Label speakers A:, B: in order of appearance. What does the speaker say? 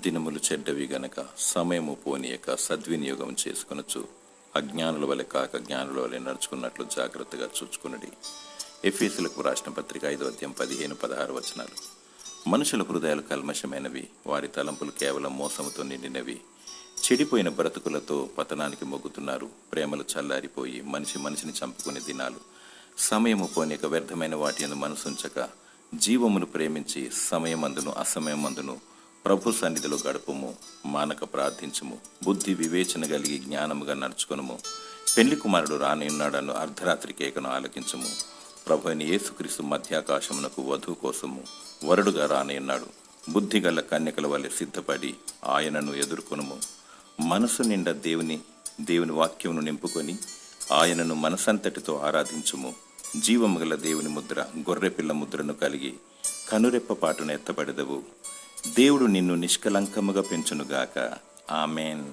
A: దినములు చెడ్డవి గనక సమయము పోనీయక సద్వినియోగం చేసుకునొచ్చు. అజ్ఞానుల వలె కాక జ్ఞానుల వలె నడుచుకున్నట్లు జాగ్రత్తగా చూచుకునడి. ఎఫీసులకు రాసిన పత్రిక ఐదో అధ్యాయం పదిహేను పదహారు వచనాలు. మనుషుల హృదయాలు కల్మషమైనవి వారి తలంపులు కేవలం మోసముతో నిండినవి. చెడిపోయిన బ్రతుకులతో పతనానికి మొగ్గుతున్నారు. ప్రేమలు చల్లారిపోయి మనిషి మనిషిని చంపుకునే దినాలు. సమయము పోనీక వ్యర్థమైన వాటి యందు మనసుంచక జీవమును ప్రేమించి సమయమందును అసమయమందును ప్రభు సన్నిధిలో గడుపుము మానక ప్రార్థించుము బుద్ధి వివేచన కలిగి జ్ఞానముగా నడుచుకునుము. పెళ్ళి కుమారుడు రానియున్నాడను అర్ధరాత్రి కేకను ఆలకించుము. ప్రభు అయిన యేసుక్రీస్తు మధ్యాకాశమునకు వధువు కోసము వరుడుగా రానియున్నాడు బుద్ధిగల కన్యకల వలె సిద్ధపడి ఆయనను ఎదుర్కొనుము. మనసు నిండా దేవుని దేవుని వాక్యమును నింపుకొని ఆయనను మనసంతటితో ఆరాధించుము. జీవము గల దేవుని ముద్ర గొర్రెపిల్ల ముద్రను కలిగి కనురెప్ప పాటను ఎత్తబడదవు. దేవుడు నిన్ను నిష్కలంకముగా పెంచునుగాక. ఆమెన్.